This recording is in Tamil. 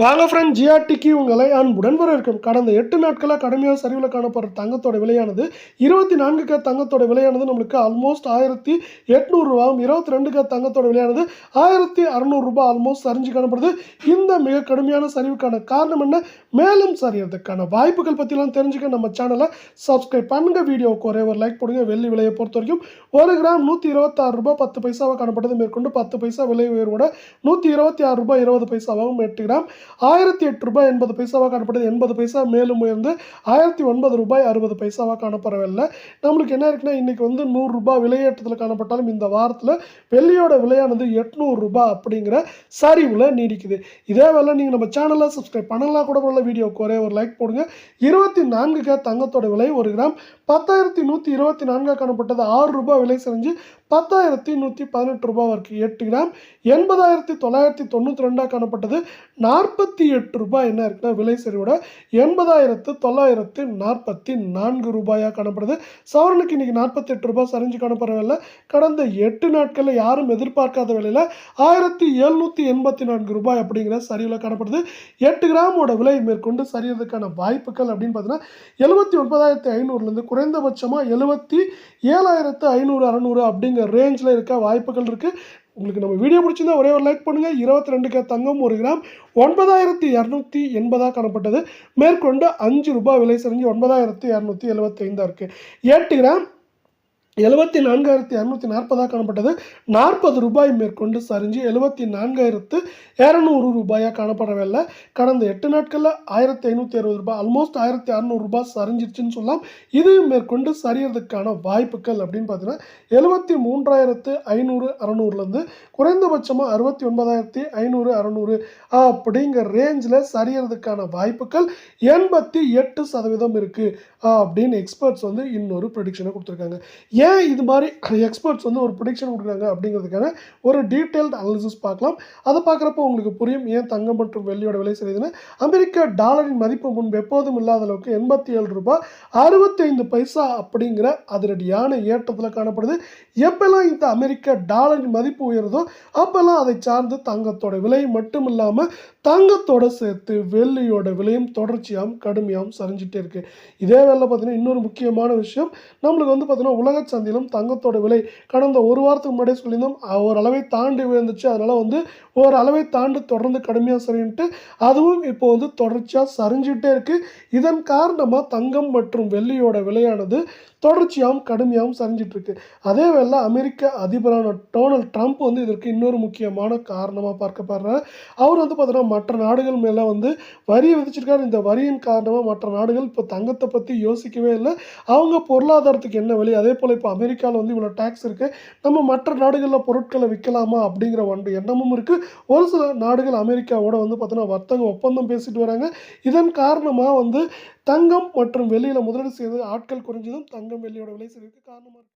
வாங்க ஃப்ரெண்ட் ஜிஆர்டிக்கு உங்களை அன்புடன் வரவேற்கும். கடந்த எட்டு நாட்களாக கடுமையாக சரிவில் காணப்படுற தங்கத்தோட விலையானது இருபத்தி நான்கு கே தங்கத்தோட விலையானது நம்மளுக்கு ஆல்மோஸ்ட் ஆயிரத்தி எட்நூறுரூவாவும் இருபத்தி ரெண்டு கே தங்கத்தோட விலையானது ஆயிரத்தி அறநூறுரூபா ஆல்மோஸ்ட் சரிஞ்சு காணப்படுது. இந்த மிக கடுமையான சரிவுக்கான காரணம் என்ன? மேலும் சரியறதுக்கான வாய்ப்புகள் பற்றிலாம் தெரிஞ்சுக்க நம்ம சேனலை சப்ஸ்கிரைப் பண்ணுங்க. வீடியோவுக்கு ஒரே ஒரு லைக் போடுங்க. வெள்ளி விலையை பொறுத்த வரைக்கும் ஒரு கிராம் நூற்றி இருபத்தாறு ரூபாய் பத்து பைசாவாக காணப்பட்டது. மேற்கொண்டு பத்து பைசா விலை உயர்வோட நூற்றி இருபத்தி ஆறு ரூபாய் இருபது பைசாவாகவும் எட்டு கிராம் ஆயிரத்தி எட்டு ரூபாய் எண்பது பைசாவாக காணப்பட்டது எண்பது பைசா மேலும் உயர்ந்து ஆயிரத்தி ஒன்பது ரூபாய் அறுபது பைசாவாக காணப்படவில்லை. நம்மளுக்கு என்ன இருக்குன்னா இன்றைக்கி வந்து நூறுரூபா விலையேற்றத்தில் காணப்பட்டாலும் இந்த வாரத்தில் வெள்ளியோட விலையானது எட்நூறு ரூபாய் அப்படிங்கிற சரிவில் நீடிக்குது. இதே வேலை நீங்கள் நம்ம சேனலை சப்ஸ்கிரைப் பண்ணலாம் கூட உள்ள வீடியோக்கு ஒரே ஒரு லைக் போடுங்க. இருபத்தி நான்கு கே தங்கத்தோட விலை ஒரு கிராம். பத்தாயிரத்தி நூற்றி இருபத்தி நான்காக காணப்பட்டது. ஆறு ரூபாய் விலை செஞ்சு பத்தாயிரத்தி நூற்றி பதினெட்டு ரூபாய் வரைக்கும் எட்டு கிராம். எண்பதாயிரத்தி தொள்ளாயிரத்தி தொண்ணூற்றி ரெண்டாக காணப்பட்டது. நாற்பத்தி எட்டு ரூபாய் என்ன இருக்குன்னா விலை சரிவோட எண்பதாயிரத்து தொள்ளாயிரத்து நாற்பத்தி நான்கு ரூபாயாக காணப்படுது. சவரனுக்கு இன்னைக்கு நாற்பத்தி எட்டு ரூபாய் சரிஞ்சு காணப்படவில்லை கடந்த எட்டு நாட்களில் யாரும் எதிர்பார்க்காத விலையில் ஆயிரத்தி எழுநூற்றி எண்பத்தி நான்கு ரூபாய் அப்படிங்கிற சரிவில் காணப்படுது. எட்டு கிராமோட விலை மேற்கொண்டு சரியறதுக்கான வாய்ப்புகள் அப்படின்னு பார்த்தீங்கன்னா எழுபத்தி ஒன்பதாயிரத்தி ஐநூறுலேருந்து குறைந்தபட்சமாக எழுபத்தி ஏழாயிரத்து ஐநூறு அறநூறு அப்படிங்கிற ரேஞ்சில் இருக்க வாய்ப்புகள் இருக்குது உங்களுக்கு நம்ம வீடியோ பிடிச்சிருந்தா ஒரே ஒரு லைக் பண்ணுங்கள் இருபத்தி ரெண்டு கே தங்கம் ஒரு கிராம். ஒன்பதாயிரத்தி இரநூத்தி எண்பதாக காணப்பட்டது. மேற்கொண்டு அஞ்சு ரூபாய் விலை சரிஞ்சு ஒன்பதாயிரத்தி இரநூத்தி எழுபத்தைந்தாக இருக்குது எட்டு கிராம் எழுபத்தி நான்காயிரத்தி இரநூத்தி நாற்பதாக காணப்பட்டது. நாற்பது ரூபாய் மேற்கொண்டு சரிஞ்சு எழுபத்தி நான்காயிரத்து இரநூறு ரூபாயாக காணப்படவில்லை கடந்த எட்டு நாட்களில் ஆயிரத்தி ஐநூற்றி அறுபது ரூபாய் ஆல்மோஸ்ட் ஆயிரத்தி அறநூறு ரூபாய் சரிஞ்சிருச்சுன்னு சொல்லலாம். இது மேற்கொண்டு சரியறதுக்கான வாய்ப்புகள் அப்படின்னு பார்த்தீங்கன்னா எழுபத்தி மூன்றாயிரத்து ஐநூறு அறநூறுலேருந்து குறைந்தபட்சமாக அறுபத்தி ஒன்பதாயிரத்தி ஐநூறு அறநூறு அப்படிங்கிற ரேஞ்சில் சரியறதுக்கான வாய்ப்புகள் எண்பத்தி எட்டு சதவீதம் இருக்குது அப்படின்னு எக்ஸ்பர்ட்ஸ் வந்து இன்னொரு ப்ரெடிக்ஷனை கொடுத்துருக்காங்க. ஏன் இது மாதிரி எக்ஸ்பர்ட்ஸ் வந்து ஒரு ப்ரிடிக்ஷன் கொடுக்குறாங்க அப்படிங்கிறதுக்கான ஒரு டீட்டெயில்டு அனாலிசிஸ் பார்க்கலாம். அதை பார்க்குறப்போ உங்களுக்கு புரியும். ஏன் தங்கம் மற்றும் வெள்ளியோட விலை சரியுதுன்னு அமெரிக்க டாலரின் மதிப்பு முன்பு எப்போதும் இல்லாத அளவுக்கு எண்பத்தி ஏழு ரூபாய் அறுபத்தைந்து பைசா அப்படிங்கிற அதிரடியான ஏற்றத்தில் காணப்படுது. எப்பெல்லாம் இந்த அமெரிக்க டாலரின் மதிப்பு உயருதோ அப்போல்லாம் அதை சார்ந்து தங்கத்தோட விலை மட்டும் இல்லாமல் தங்கத்தோட சேர்த்து வெள்ளியோட விலையும் தொடர்ச்சியாகவும் கடுமையாகவும் சரிஞ்சிட்டே இருக்குது இதே வேலை பார்த்தீங்கன்னா இன்னொரு முக்கியமான விஷயம் நம்மளுக்கு வந்து பார்த்திங்கன்னா உலக சந்தையிலும் தங்கத்தோட விலை கடந்த ஒரு வாரத்துக்கு முன்னாடியே சொல்லியிருந்தோம். ஓரளவை ஒரு அளவை தாண்டி விழுந்துச்சு அதனால் வந்து ஓரளவை தாண்டி தொடர்ந்து கடுமையாக சரின்ட்டு அதுவும் இப்போ வந்து தொடர்ச்சியாக சரிஞ்சிட்டே இருக்குது இதன் காரணமாக தங்கம் மற்றும் வெள்ளியோட விலையானது தொடர்ச்சியாகவும் கடுமையாகவும் சரிஞ்சிட்ருக்கு அதே வேளை அமெரிக்க அதிபரான டொனால்ட் ட்ரம்ப் வந்து இதற்கு இன்னொரு முக்கியமான காரணமாக பார்க்கப்படுறாரு. அவர் வந்து பார்த்தோன்னா மற்ற நாடுகள் மேலே வந்து வரி விதிச்சிருக்காரு. இந்த வரியின் காரணமாக மற்ற நாடுகள் இப்போ தங்கத்தை பற்றி யோசிக்கவே இல்லை. அவங்க பொருளாதாரத்துக்கு என்ன வழி? அதே போல் இப்போ அமெரிக்காவில் வந்து இவ்வளோ டேக்ஸ் இருக்குது நம்ம மற்ற நாடுகளில் பொருட்களை விற்கலாமா அப்படிங்கிற ஒன்று எண்ணமும் இருக்குது ஒரு சில நாடுகள் அமெரிக்காவோட வந்து பார்த்தீங்கன்னா வர்த்தக ஒப்பந்தம் பேசிட்டு வராங்க. இதன் காரணமாக வந்து தங்கம் மற்றும் வெளியில் முதலீடு செய்து ஆட்கள் குறைஞ்சதும் தங்கம் வெள்ளியோட விலை சரிவுக்கு காரணமாக